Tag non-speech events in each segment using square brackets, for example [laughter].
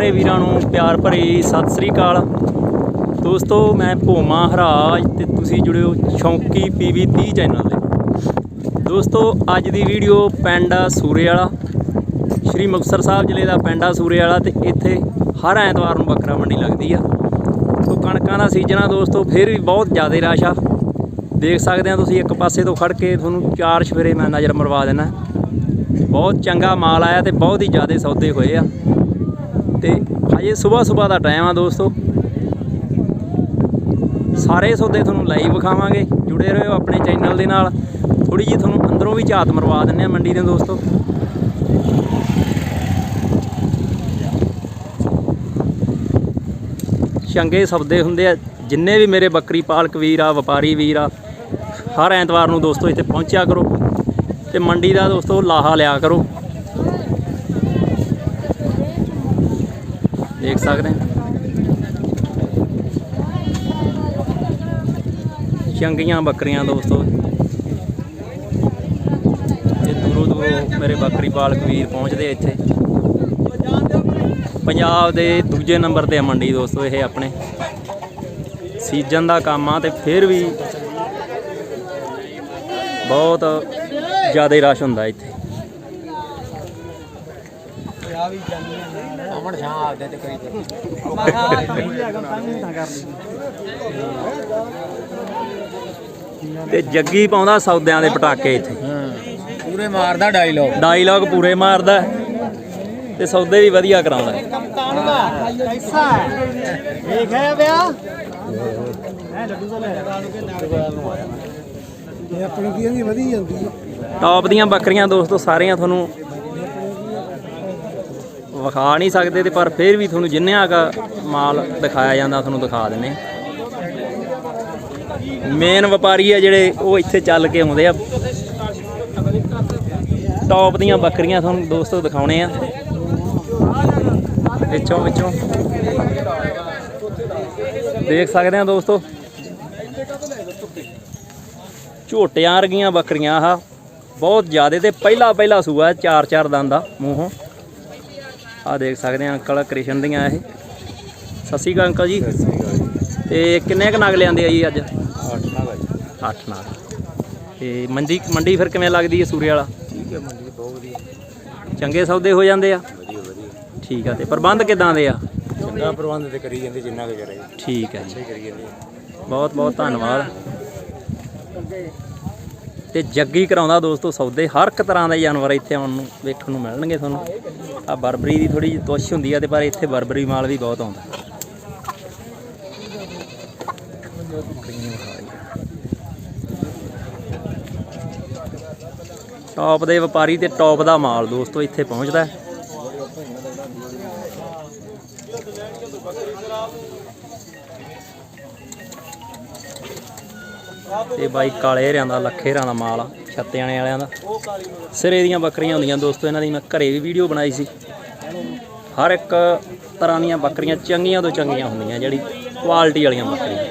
ਸਾਰੇ ਵੀਰਾਂ ਨੂੰ ਪਿਆਰ ਭਰੀ ਸਤਿ ਸ੍ਰੀ ਅਕਾਲ। ਦੋਸਤੋ, ਮੈਂ ਭੋਮਾ ਹਰਾਜ ਤੇ ਤੁਸੀਂ ਜੁੜਿਓ ਸ਼ੌਂਕੀ ਪੀਵੀ 30 ਚੈਨਲ ਦੇ ਦੋਸਤੋ, ਅੱਜ ਦੀ ਵੀਡੀਓ ਪਿੰਡ ਸੂਰੇ ਵਾਲਾ ਸ਼੍ਰੀ ਮੁਕਤਸਰ ਸਾਹਿਬ ਜ਼ਿਲ੍ਹੇ ਦਾ ਪਿੰਡ ਆ ਸੂਰੇ ਵਾਲਾ ਤੇ ਇੱਥੇ ਹਰ ਐਤਵਾਰ ਨੂੰ ਬੱਕਰਾ ਮੰਡੀ ਲੱਗਦੀ ਆ। ਸੋ ਕਣਕਾਂ ਦਾ ਸੀਜ਼ਨ ਆ ਦੋਸਤੋ, ਫਿਰ ਵੀ ਬਹੁਤ ਜ਼ਿਆਦਾ ਰਸ਼ ਆ। ਦੇਖ ਸਕਦੇ ਆ ਤੁਸੀਂ ਇੱਕ ਪਾਸੇ ਤੋਂ ਖੜ ਕੇ ਤੁਹਾਨੂੰ ਚਾਰ ਸਵੇਰੇ ਮੈਂ ਨਜ਼ਰ ਮਰਵਾ ਦੇਣਾ ਬਹੁਤ ਚੰਗਾ ਮਾਲ ਆਇਆ ਤੇ ਬਹੁਤ ਹੀ ਜ਼ਿਆਦਾ ਸੌਦੇ ਹੋਏ ਆ। ਤੇ ਹਜੇ ਸਵੇਰ ਸਵੇਰ ਦਾ ਟਾਈਮ ਆ ਦੋਸਤੋ। ਸਾਰੇ ਸੌਦੇ ਤੁਹਾਨੂੰ ਲਾਈਵ ਵਿਖਾਵਾਂਗੇ, ਜੁੜੇ ਰਹੋ ਆਪਣੇ ਚੈਨਲ ਦੇ ਨਾਲ। ਥੋੜੀ ਜੀ ਤੁਹਾਨੂੰ ਅੰਦਰੋਂ ਵੀ ਝਾਤ ਮਰਵਾ ਦਿੰਨੇ ਆ ਮੰਡੀ ਦੇ ਦੋਸਤੋ। ਚੰਗੇ ਸੌਦੇ ਹੁੰਦੇ ਆ, ਜਿੰਨੇ ਵੀ ਮੇਰੇ ਬੱਕਰੀ ਪਾਲਕ ਵੀਰ ਆ, ਵਪਾਰੀ ਵੀਰ ਆ, ਹਰ ਐਤਵਾਰ ਨੂੰ ਦੋਸਤੋ ਇੱਥੇ ਪਹੁੰਚਿਆ ਕਰੋ। ਤੇ ਮੰਡੀ ਦਾ ਦੋਸਤੋ ਲਾਹਾ ਲਿਆ ਕਰੋ ਦੇਖ ਸਕਦੇ ਆ ਚੰਗੀਆਂ ਬੱਕਰੀਆਂ ਦੋਸਤੋ। ਤੇ ਦੂਰੋਂ ਦੂਰੋਂ ਮੇਰੇ ਬੱਕਰੀ ਪਾਲਕ ਵੀਰ ਪਹੁੰਚਦੇ ਇੱਥੇ। ਪੰਜਾਬ ਦੇ ਦੂਜੇ ਨੰਬਰ ਤੇ ਮੰਡੀ ਦੋਸਤੋ, ਇਹ ਆਪਣੇ। ਸੀਜ਼ਨ ਦਾ ਕੰਮ ਆ ਤੇ ਫਿਰ ਵੀ ਬਹੁਤ ਜ਼ਿਆਦਾ ਰਸ਼ ਹੁੰਦਾ ਇੱਥੇ। ਅਮਨ ਸ਼ਾਹ ਆਪਦੇ ਤੇ ਕਰੀ ਤੇ ਜੱਗੀ ਪਾਉਂਦਾ ਸੌਦਿਆਂ ਦੇ ਪਟਾਕੇ ਇੱਥੇ। ਪੂਰੇ ਮਾਰਦਾ ਡਾਇਲੌਗ ਡਾਇਲੌਗ ਪੂਰੇ ਮਾਰਦਾ। ਤੇ ਸੌਦੇ ਵੀ ਵਧੀਆ ਕਰਾਉਂਦਾ। ਕਪਤਾਨ ਇਹ ਆਪਣੀ ਕੀ ਵਧੀ ਜਾਂਦੀ ਹੈ ਟੌਪ ਦੀਆਂ ਬੱਕਰੀਆਂ ਦੋਸਤੋ ਸਾਰੀਆਂ ਤੁਹਾਨੂੰ ਵਿਖਾ ਨਹੀਂ ਸਕਦੇ ਤੇ ਪਰ ਫਿਰ ਵੀ ਤੁਹਾਨੂੰ ਜਿੰਨੇ ਕਾ ਮਾਲ ਦਿਖਾਇਆ ਜਾਂਦਾ, ਤੁਹਾਨੂੰ ਦਿਖਾ ਦਿੰਨੇ ਮੇਨ ਵਪਾਰੀ ਆ ਜਿਹੜੇ, ਉਹ ਇੱਥੇ ਚੱਲ ਕੇ ਆਉਂਦੇ ਆ। ਟੌਪ ਦੀਆਂ ਬੱਕਰੀਆਂ ਤੁਹਾਨੂੰ ਦੋਸਤੋ ਦਿਖਾਉਣੇ ਆ। ਵਿੱਚੋਂ ਵਿੱਚੋਂ। ਦੇਖ ਸਕਦੇ ਆ ਦੋਸਤੋ। ਝੋਟਿਆਂ ਵਰਗੀਆਂ ਬੱਕਰੀਆਂ ਆਹ। ਬਹੁਤ ਜ਼ਿਆਦੇ ਤੇ ਪਹਿਲਾ ਪਹਿਲਾ ਸੂਆ ਚਾਰ ਚਾਰ ਦੰਦ ਦਾ ਮੂੰਹੋਂ। ਆ ਦੇਖ ਸਕਦੇ ਆ ਅੰਕਲ ਕ੍ਰਿਸ਼ਨ ਦੀਆਂ ਇਹ। ਸਤਿ ਸ਼੍ਰੀ ਅਕਾਲ ਅੰਕਲ ਜੀ। ਤੇ ਕਿੰਨੇ ਕ ਨਗ ਲਿਆਂਦੇ ਆ ਜੀ ਅੱਜ? 8 ਨਾ ਭਾਈ 8 ਨਗ। ਤੇ ਮੰਡੀ ਮੰਡੀ ਫਿਰ ਕਿਵੇਂ ਲੱਗਦੀ ਹੈ ਸੂਰੇ ਵਾਲਾ? ਠੀਕ ਹੈ ਮੰਡੀ ਬਹੁਤ ਵਧੀਆ। ਚੰਗੇ ਸੌਦੇ ਹੋ ਜਾਂਦੇ ਆ? ਵਧੀਆ ਵਧੀਆ। ਠੀਕ ਆ ਤੇ ਪ੍ਰਬੰਧ ਕਿਦਾਂ ਦੇ ਆ? ਚੰਗਾ ਪ੍ਰਬੰਧ ਤੇ ਕਰੀ ਜਾਂਦੇ ਜਿੰਨਾ ਕੁ ਕਰੇ ਠੀਕ ਹੈ ਜੀ। ਕਰੀ ਜਾਂਦੇ ਬਹੁਤ ਬਹੁਤ ਧੰਨਵਾਦ। ਤੇ ਜੱਗੀ ਕਰਾਉਂਦਾ ਦੋਸਤੋ ਸੌਦੇ, ਹਰ ਇੱਕ ਤਰ੍ਹਾਂ ਦੇ ਜਾਨਵਰ ਇੱਥੇ ਆਉਣ ਨੂੰ, ਵੇਖਣ ਨੂੰ ਮਿਲਣਗੇ ਤੁਹਾਨੂੰ। ਆ ਬਰਬਰੀ ਦੀ ਥੋੜੀ ਜਿਹੀ ਤੁਸ਼ ਹੁੰਦੀ ਆ ਤੇ ਪਰ ਇੱਥੇ ਬਰਬਰੀ ਮਾਲ ਵੀ ਬਹੁਤ ਆਉਂਦਾ। ਟੌਪ ਦੇ ਵਪਾਰੀ ਤੇ ਟੌਪ ਦਾ ਮਾਲ ਦੋਸਤੋ ਇੱਥੇ ਪਹੁੰਚਦਾ ਤੇ ਬਾਈ ਕਾਲੇ ਹਰਿਆਂ ਦਾ, ਲੱਖੇ ਹਰਿਆਂ ਦਾ ਮਾਲ ਆ ਛੱਤਿਆਣੇ ਵਾਲਿਆਂ ਦਾ। ਸਿਰੇ ਦੀਆਂ ਬੱਕਰੀਆਂ ਹੁੰਦੀਆਂ ਦੋਸਤੋ, ਇਹਨਾਂ ਦੀ ਮੈਂ ਘਰੇ ਵੀ ਵੀਡੀਓ ਬਣਾਈ ਸੀ। ਹਰ ਇੱਕ ਤਰ੍ਹਾਂ ਦੀਆਂ ਬੱਕਰੀਆਂ ਚੰਗੀਆਂ ਤੋਂ ਚੰਗੀਆਂ ਹੁੰਦੀਆਂ, ਜਿਹੜੀ ਕੁਆਲਿਟੀ ਵਾਲੀਆਂ ਬੱਕਰੀਆਂ।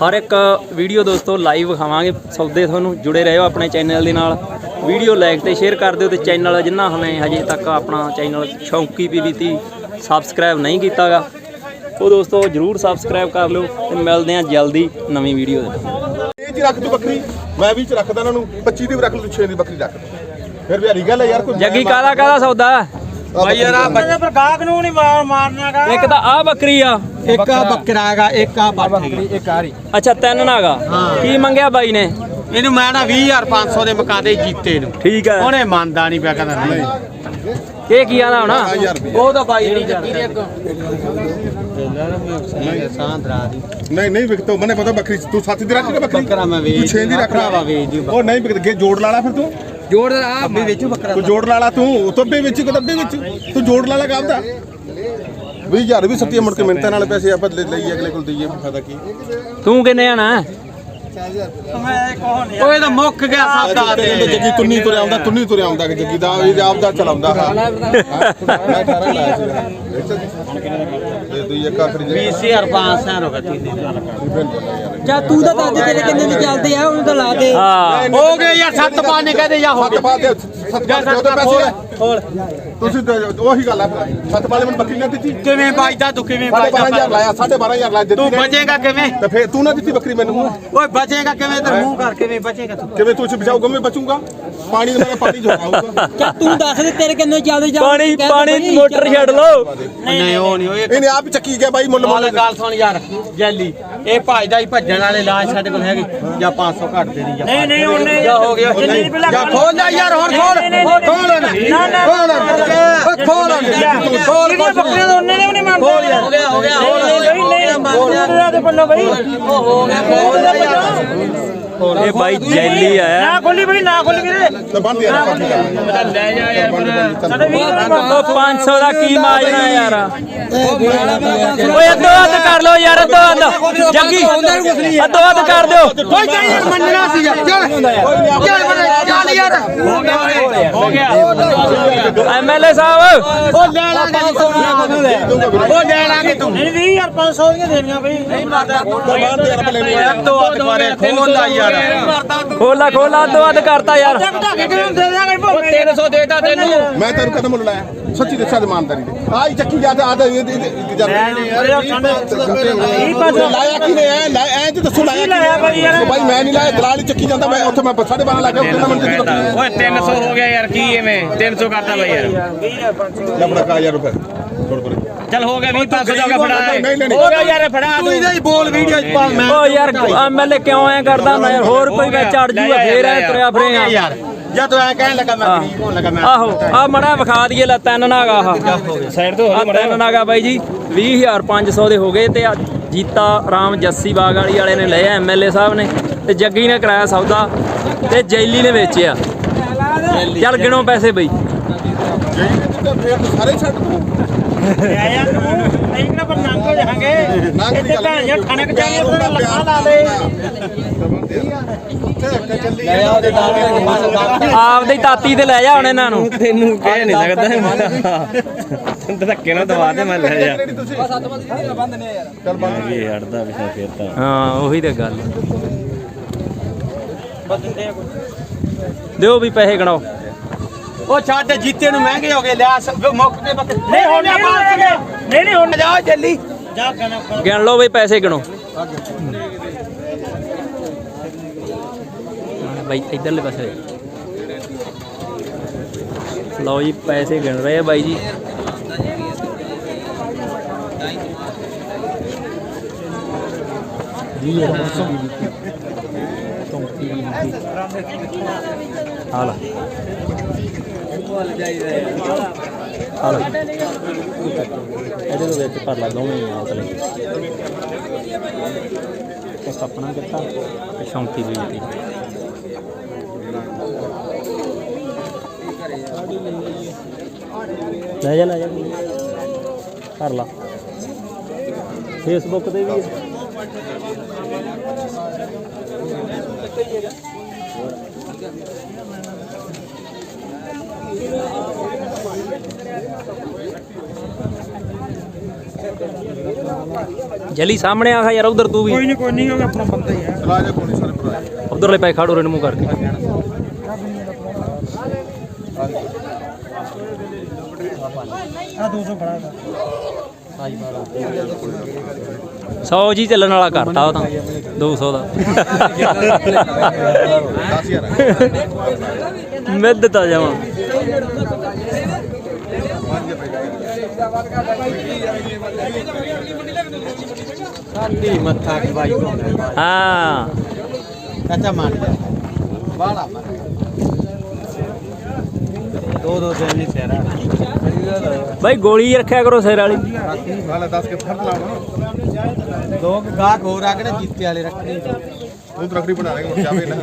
ਹਰ ਇੱਕ ਵੀਡੀਓ ਦੋਸਤੋ ਲਾਈਵ ਵਿਖਾਵਾਂਗੇ। ਸੌਦੇ ਤੁਹਾਨੂੰ ਜੁੜੇ ਰਹੋ ਆਪਣੇ ਚੈਨਲ ਦੇ ਨਾਲ। ਵੀਡੀਓ ਲਾਈਕ ਤੇ ਸ਼ੇਅਰ ਕਰ ਦਿਓ ਤੇ ਚੈਨਲ ਜਿੰਨਾ ਹਮੇ ਹਜੇ ਤੱਕ ਆਪਣਾ ਚੈਨਲ ਸ਼ੌਂਕੀ ਪੀਵੀਤੀ ਸਬਸਕ੍ਰਾਈਬ ਨਹੀਂ ਕੀਤਾਗਾ। ਉਹ ਦੋਸਤੋ ਜਰੂਰ ਸਬਸਕ੍ਰਾਈਬ ਕਰ ਲਿਓ ਤੇ ਮਿਲਦੇ ਹਾਂ ਜਲਦੀ ਨਵੀਂ ਵੀਡੀਓ ਦੇ ਨਾਲ ਇਹ ਚ ਰੱਖ ਤੂੰ ਬੱਕਰੀ ਮੈਂ ਵੀ ਚ ਰੱਖਦਾ ਇਹਨਾਂ ਨੂੰ 25 ਦੀ ਰੱਖ ਲੂ 6 ਦੀ ਬੱਕਰੀ ਰੱਖ ਫਿਰ ਵੀ ਹਰੀ ਗੱਲ ਹੈ ਯਾਰ ਕੋਈ ਜੱਗੀ ਕਾਦਾ ਕਾਦਾ ਸੌਦਾ? ਭਾਈ ਯਾਰ ਆ ਪਰ ਗਾਹਕ ਨੂੰ ਨਹੀਂ ਮਾਰ ਮਾਰਨਾਗਾ? ਇੱਕ ਤਾਂ ਆ ਬੱਕਰੀ ਆ। ਇੱਕ ਆ ਬੱਕਰਾ ਹੈਗਾ ਇੱਕ ਆ ਬੱਕਰੀ। ਇੱਕ ਆ ਅੱਛਾ ਤਿੰਨ ਨਾਗਾ ਕੀ ਮੰਗਿਆ ਬਾਈ ਨੇ? ਇਹਨੂੰ ਮੈਂ ਨਾ 20500 ਦੇ ਮਕਾਦੇ ਜੀਤੇ ਨੂੰ ਠੀਕ ਹੈ। ਉਹਨੇ ਮੰਨਦਾ ਨਹੀਂ ਪਿਆ ਕਹਿੰਦਾ ਨਹੀਂ। ਇਹ ਕੀ ਆਦਾ ਹੋਣਾ? ਉਹ ਤਾਂ ਬਾਈ ਨਹੀਂ ਚੱਕੀ ਦੇ ਅੱਗੋਂ ਨਹੀਂ ਨਹੀਂ ਵਿਕਤੋ ਮਨੇ ਪਤਾ ਬੱਕਰੀ ਤੂੰ ਸੱਤ ਦੀ ਰੱਖ ਕੇ ਬੱਕਰੀ? ਬੱਕਰਾ ਮੈਂ ਤੂੰ ਵੇਚ 6 ਦੀ ਰੱਖ ਦਿਓ ਉਹ ਨਹੀਂ ਵਿਕਦੇ ਅੱਗੇ ਜੋੜ ਲਾ ਲਾ ਫਿਰ ਤੂੰ। ਜੋੜ ਆ ਵੀ ਵੇਚੂ ਬੱਕਰਾ ਤੂੰ ਜੋੜ ਲਾ ਲਾ ਤੂੰ ਉਤੱਬੇ ਵਿੱਚ ਕਦੱਬੇ ਵਿੱਚ। ਤੂੰ ਜੋੜ ਲਾ ਲਾ ਕਾਬਦਾ ਵੀ ਯਾਰ ਵੀ ਸੱਤੀਆਂ ਮੁੜ ਕੇ ਮਿੰਟਾਂ ਨਾਲ ਪੈਸੇ ਆਪਾਂ ਲੈ ਲਈਏ ਅਗਲੇ ਕੋਲ ਦਈਏ ਫਾਇਦਾ ਕੀ? ਤੂੰ ਕਿੰਨੇ ਆਣਾ? ਓਏ ਤਾਂ ਮੁੱਕ ਗਿਆ ਸੌਦਾ ਤੇ ਜੱਗੀ ਤੁੰਨੀ ਤੁਰਿਆ ਆਉਂਦਾ ਤੁੰਨੀ ਤੁਰਿਆ ਆਉਂਦਾ ਕਿ ਜੱਗੀ ਦਾ ਇਹ ਆਪਦਾ ਚਲਾਉਂਦਾ। ਹਾਂ। ਮੈਂ 18 ਲਾਇਆ ਸੀ। ਤੂੰ ਇੱਕ ਆਖਰੀ ਜੇ 20500 ਰੁਪਏ ਤੀਨੇ ਜਾਂ ਤੂੰ ਤਾਂ ਦੱਸ ਤੇਰੇ ਕਿੰਨੇ ਦੀ ਚੱਲਦੇ ਆ ਉਹਨੂੰ ਤਾਂ ਲਾ ਦੇ। ਹਾਂ। ਹੋ ਗਏ ਯਾਰ ਸੱਤ ਪਾਣੇ ਕਹਦੇ ਜਾਂ ਹੋ ਸੱਤ ਗਏ। ਪਾ ਦੇ ਸੱਤ ਪਾਲੇ ਦੇ ਪੈਸੇ ਖੋਲ ਤੁਸੀਂ ਤਾਂ ਉਹੀ ਗੱਲ ਆ। ਸੱਤ ਪਾਲੇ ਮੈਨੂੰ ਬੱਕਰੀ ਨਾ ਦਿੱਤੀ। ਕਿਵੇਂ ਬਾਜਦਾ ਤੂੰ ਕਿਵੇਂ ਸਾਢੇ ਬਾਰਾਂ ਹਜ਼ਾਰ ਬਾਜਦਾ ਲਾਇਆ ਸਾਢੇ ਬਾਰਾਂ ਹਜ਼ਾਰ ਲਾਇਆ ਤੂੰ ਦਿੱਤੀ ਨਹੀਂ। ਬਚੇਗਾ ਕਿਵੇਂ? ਤੇ ਫਿਰ ਤੂੰ ਨਾ ਦਿੱਤੀ ਬੱਕਰੀ ਮੈਨੂੰ। ਓਏ ਬਚੇਗਾ ਕਿਵੇਂ? ਤੇ ਮੂੰਹ ਕਰ ਕਿਵੇਂ ਬਚੇਗਾ ਤੂੰ? ਕਿਵੇਂ ਤੂੰ ਬਚਾਊਗਾ ਮੈਂ ਬਚੂਗਾ? ਪਾਣੀ ਦੇ ਮੈਂ ਪਾਣੀ ਜੋਗਾਊਗਾ ਚੱਲ ਤੂੰ ਦੱਸ ਦੇ ਤੇਰੇ ਕਿੰਨੇ ਜ਼ਿਆਦਾ ਜਾ ਪਾਣੀ ਪਾਣੀ ਮੋਟਰ ਛੱਡ ਲਓ। ਨਹੀਂ ਉਹ ਨਹੀਂ ਓਏ ਇਹਨੇ ਆਪ ਹੀ ਚੱਕੀ ਗਿਆ ਬਾਈ ਮੁੱਲ ਮਾਲ ਗੱਲ ਸੁਣ ਯਾਰ ਜੈਲੀ। ਇਹ ਭਜਦਾ ਹੀ ਭੱਜਣ ਵਾਲੇ ਲਾਸ਼ ਸਾਡੇ ਕੋਲ ਹੈਗੀ ਜਾਂ 500 ਘੱਟ ਦੇ ਦੀ ਜਾਂ ਨਹੀਂ ਨਹੀਂ ਉਹਨੇ ਜਾ ਹੋ ਗਿਆ ਜਿੰਨੀ ਦੀ ਪਹਿਲਾਂ ਜਾ ਖੋਲ ਲੈ ਯਾਰ ਖੋਲ ਨਾ ਨਾ ਨਾ ਖੋਲ ਓਏ ਖੋਲ ਤੂੰ ਖੋਲ ਜਿਹੜੀਆਂ ਬੱਕਰੀਆਂ ਤਾਂ ਉਹਨੇ ਨੇ ਵੀ ਨਹੀਂ ਮੰਨਦੇ। ਖੋਲ ਯਾਰ। ਹੋ ਗਿਆ ਹੋ ਗਿਆ ਨਹੀਂ ਨਹੀਂ ਨਹੀਂ ਦੇ ਪੱਲੋ ਬਈ। ਉਹ ਹੋ ਗਿਆ ਲੈ ਯਾਰ ਇਹ ਬਾਈ ਜੈਲੀ ਆਇਆ ਨਾ ਖੋਲੀ ਬਈ ਨਾ ਖੋਲੀ ਵੀਰੇ ਤੇ ਬੰਦ ਯਾਰ ਕਾਫੀ ਗੱਲ ਲੈ ਜਾ ਯਾਰ ਸਾਡੇ ਵੀਰ ਉਹ 500 ਦਾ ਕੀ ਮਾਜਣਾ ਯਾਰ ਓਏ ਅੱਧੋ ਅੱਧ ਕਰ ਲਓ ਯਾਰ ਅੱਧੋ ਅੱਧ ਜੱਗੀ ਅੱਧੋ ਅੱਧ ਕਰ ਦਿਓ ਓਏ ਜਾ ਯਾਰ ਮੰਨਣਾ ਸੀ ਯਾਰ ਚੱਲ ਚੱਲ ਬਣੇ ਚੱਲ ਯਾਰ ਹੋ ਗਿਆ ਹੋ ਗਿਆ ਐਮਐਲਏ ਸਾਹਿਬ ਉਹ ਲੈ ਲਾਂਗੇ ਉਹ ਲੈ ਲਾਂਗੇ ਤੂੰ ਨਹੀਂ ਵੀ ਯਾਰ 500 ਦੀਆਂ ਦੇਣੀਆਂ ਬਈ ਨਹੀਂ ਮਾਰਦਾ ਬੰਦ ਯਾਰ ਇੱਕ ਦੋ ਹੱਥ ਮਾਰੇ ਖੋਲ ਯਾਰ ਖੋਲਾ ਖੋਲਾ ਅੱਧੋ ਅੱਧ ਕਰਤਾ ਯਾਰ। ਕੇ ਦੇ ਭੋਗੇ 300 ਦੇਤਾ ਤੈਨੂੰ। ਮੈਂ ਤੈਨੂੰ ਕਦਮ ਮੁੱਲ ਲਾਇਆ? ਸੱਚੀ ਦੱਸਾਂ ਇਮਾਨਦਾਰੀ ਦੇ। ਆਈ ਚੱਕੀ ਜਾ ਆ ਤਾਂ ਇਹ ਜਦ ਲਾਇਆ ਕੀ ਨੇ? ਐ ਐ ਤੇ ਦੱਸੋ ਲਾਇਆ ਕੀ ਯਾਰ। ਉਹ ਬਾਈ ਮੈਂ ਨਹੀਂ ਲਾਇਆ ਦਲਾਲ ਹੀ ਚੱਕੀ ਜਾਂਦਾ। ਮੈਂ ਉੱਥੇ ਮੈਂ 12.5 ਲੱਖ ਉੱਥੇ ਨਾ ਮੈਨੂੰ ਦਿੱਤੀ ਬੱਕਰੀ ਓਏ 300 ਹੋ ਗਿਆ ਯਾਰ ਕੀ ਐਵੇਂ? 300 ਕਰਤਾ ਬਈ ਯਾਰ। ਲੈ ਬੜਾ ਕਾ ਯਾਰ ਪਰੇ ਚੱਲ ਹੋ ਗਿਆ 20 500 ਦਾ ਨਹੀਂ, ਨਹੀਂ। ਹੋ ਗਿਆ ਯਾਰ ਫੜਾ ਤੂੰ। ਇਹਦਾ ਹੀ ਬੋਲ ਵੀਡੀਓ ਚ ਪਾ ਮੈਂ ਓ ਯਾਰ ਐਮਐਲਏ ਕਿਉਂ ਐ ਕਰਦਾ? ਮੈਂ ਹੋਰ ਕੋਈ ਵਿੱਚ ਚੜ ਜੂਗਾ ਫੇਰ ਐ ਤੁਰਿਆ ਫਿਰੇਗਾ ਯਾਰ। ਜਾਂ ਤੂੰ ਐ ਕਹਿਣ ਲੱਗਾ ਮੈਂ ਗਰੀਬ ਹੋਣ ਲੱਗਾ ਮੈਂ ਆਹੋ ਆ ਮੜਾ ਵਿਖਾ ਦਈਏ ਲੈ ਤਿੰਨ ਨਾਗਾ ਆਹ। ਸਾਈਡ ਤੋਂ ਆ ਤਿੰਨ ਨਾਗਾ ਬਾਈ ਜੀ। 20500 ਦੇ ਹੋ ਗਏ ਤੇ ਆ ਜੀਤਾ ਰਾਮ ਜੱਸੀ ਬਾਗ ਵਾਲੀ ਵਾਲੇ ਨੇ ਲਏ ਐਮਐਲਏ ਸਾਹਿਬ ਨੇ। ਤੇ ਜੱਗੀ ਨੇ ਕਰਾਇਆ ਸੌਦਾ ਤੇ ਜੈਲੀ ਨੇ ਵੇਚਿਆ। ਚੱਲ ਗਿਣੋ ਪੈਸੇ ਬਈ। ਫੇਰ ਤੂੰ ਸਾਰੇ ਛੱਡ ਤੂੰ ਆਇਆ ਤੂੰ। ਨਹੀਂ ਨਾ ਪਰ ਨੰਗ ਹੋ ਜਾਾਂਗੇ ਨੰਗ ਦੀ ਇੱਥੇ ਗੱਲ ਭੈਣ ਜੀ ਠਣਕ ਜਾਣੀ ਉਹਨਾਂ ਲੱਖਾਂ ਲਾ ਦੇ। ਆਪਦੇ ਤਾਤੀ ਤੇ ਲੈ ਜਾ ਹੁਣ ਇਹਨਾਂ ਨੂੰ। ਤੈਨੂੰ ਕਹਿ ਨਹੀਂ ਸਕਦਾ ਧੱਕੇ ਨਾਲ ਦਵਾ ਦੇ ਮੈਂ ਲੈ ਜਾ। ਚੱਲ ਬੰਦ ਇਹ ਹਟਦਾ ਵੀ ਫੇਰ ਤਾਂ। ਹਾਂ ਉਹੀ ਤੇ ਗੱਲ। ਦਿਓ ਵੀ ਪੈਸੇ ਗਣਾਓ ਉਹ ਛੱਡ ਜੀਤੇ ਨੂੰ ਮਹਿੰਗੇ ਹੋ ਗਏ ਲਿਆ ਮੁੱਕ ਕੇ ਬੱਕ ਨਹੀਂ ਹੁਣ ਨਹੀਂ ਨਹੀਂ ਨਹੀਂ ਹੁਣ ਜਾ ਜੱਲੀ। ਗਿਣ ਲਓ ਬਈ ਪੈਸੇ ਗਿਣੋ। ਬਾਈ ਇਧਰਲੇ ਪਾਸੇ। ਲਓ ਜੀ ਪੈਸੇ ਗਿਣ ਰਹੇ ਆ ਬਾਈ ਜੀ। ਆ ਲਾ ਇਹਦੇ ਵਿੱਚ ਭਰ ਲਾ, ਦੋਵੇਂ ਹੀ ਆ ਇੱਕ ਆਪਣਾ ਦਿੱਤਾ ਤੇ ਸ਼ੌਂਕੀ ਵੀ ਦਿੱਤੀ ਲੈ ਜਾ ਲੈ ਜਾ। ਭਰ ਲਾ। ਫੇਸਬੁੱਕ ਤੇ ਵੀ ਹੈ। ਜਲੀ ਸਾਹਮਣੇ ਆ ਯਾਰ ਉਧਰ ਤੂੰ ਵੀ। ਕੋਈ ਨਹੀਂ ਕੋਈ ਨਹੀਂ ਉਹ ਆਪਣਾ ਬੰਦਾ ਹੀ ਹੈ ਚਲਾ ਜਾ ਕੋਣੀ ਸਾਰੇ ਭਰਾ। ਉਧਰਲੇ ਪੈ ਖੜੋ ਰਣ ਮੂੰਹ ਕਰਕੇ ਆ 200 ਫੜਾ ਦਾ 100 ਜੀ ਚੱਲਣ ਵਾਲਾ ਕਰਤਾ ਉਹ ਤਾਂ 200 ਦਾ। 10000 ਮਿੱਧ ਤਾਂ ਜਾਵਾਂ। ਸਾਡੀ ਮੱਥਾ ਕੀ ਹਾਂ। ਮੰਨ ਬਾਲਾ ਦੋ ਦੋ ਦਿਨ ਨਹੀਂ ਸੇਰਾ ਬਾਈ ਗੋਲੀ ਰੱਖਿਆ ਕਰੋ ਸਿਰ ਵਾਲੀ। ਹਾਲੇ 10 ਕੇ ਫੜ ਲਾਵਾਂ ਦੋ ਗਾਹਕ ਹੋਰ ਆ ਕੇ ਨਾ ਜੀਤੇ ਵਾਲੇ ਰੱਖਣੇ? ਤੂੰ ਤਰਕੜੀ ਬਣਾ ਰਹੇ ਜਾਵੇ ਨਾ।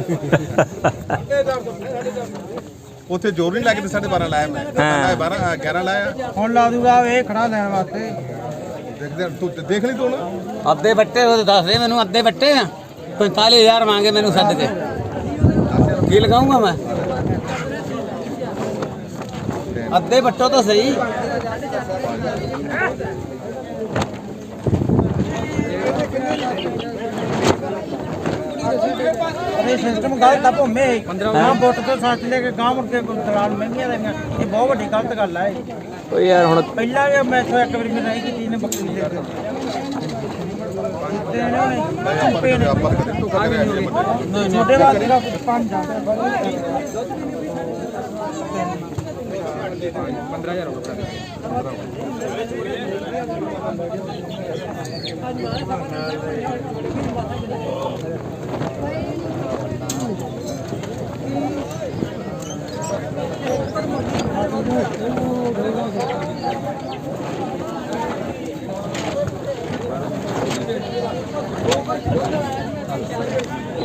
[laughs] ਉੱਥੇ ਜੋਰ ਨਹੀਂ ਲੱਗਦੇ 12.5 ਲਾਇਆ ਮੈਂ। ਹਾਂ। 12 11 ਲਾਇਆ। ਹੁਣ ਲਾ ਦੂਗਾ ਇਹ ਖੜਾ ਲੈਣ ਵਾਸਤੇ। ਦੇਖਦੇ ਤੂੰ ਦੇਖ ਲਈ ਤੂੰ ਨਾ ਅੱਧੇ ਬੱਟੇ ਉਹ ਦੱਸ ਦੇ ਮੈਨੂੰ ਅੱਧੇ ਬੱਟੇ ਆ? 45000 ਮੰਗੇ ਮੈਨੂੰ ਸੱਦ ਕੇ। ਕੀ ਲਗਾਉਂਗਾ ਮੈਂ? ਅੱਧੇ ਬੱਟੋ ਤਾਂ ਸਹੀ। ਅਰੇ ਸਿਸਟਮ ਗਲਤ ਆ ਭੁੰਮੇ ਗਾਂ ਬੁੱਟ ਤੋਂ ਸੱਚ ਲੈ ਕੇ ਗਾਂ ਮੁੜ ਕੇ ਦਲਾਲ ਮਹਿੰਗੀਆਂ ਦੇਣੀਆਂ ਇਹ ਬਹੁਤ ਵੱਡੀ ਗਲਤ ਗੱਲ ਆ ਇਹ। ਓ ਯਾਰ ਹੁਣ ਪਹਿਲਾਂ ਵੀ ਮੈਂ ਇੱਥੋਂ ਇੱਕ ਵਾਰੀ ਮੈਂ ਨਹੀਂ ਕੀਤੀ ਇਹਨੇ ਬੱਕਰੀ ਦੇ ਨੇ ਨੇ ਛੋਟੇ ਦਾ ਪੰਜ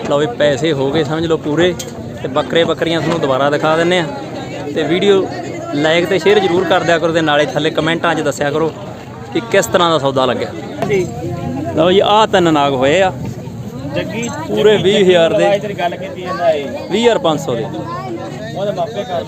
ਲਓ ਵੀ ਪੈਸੇ ਹੋ ਗਏ ਸਮਝ ਲਓ ਪੂਰੇ ਤੇ ਬੱਕਰੇ ਬੱਕਰੀਆਂ ਤੁਹਾਨੂੰ ਦੁਬਾਰਾ ਦਿਖਾ ਦਿੰਨੇ ਆ। ਤੇ ਵੀਡੀਓ ਲਾਈਕ ਤੇ ਸ਼ੇਅਰ ਜ਼ਰੂਰ ਕਰ ਦਿਆ ਕਰੋ ਤੇ ਨਾਲੇ ਥੱਲੇ ਕਮੈਂਟਾਂ 'ਚ ਦੱਸਿਆ ਕਰੋ। ਕਿ ਕਿਸ ਤਰ੍ਹਾਂ ਦਾ ਸੌਦਾ ਲੱਗਿਆ? ਲਓ ਜੀ ਆਹ ਤਿੰਨ ਨਾਗ ਹੋਏ ਆ। ਜੱਗੀ ਪੂਰੇ 20000 ਦੇ। ਤੇਰੀ ਗੱਲ ਕੀਤੀ ਜਾਂਦਾ ਏ। 20500 ਦੇ। ਉਹਦੇ ਮਾਪੇ ਕਰ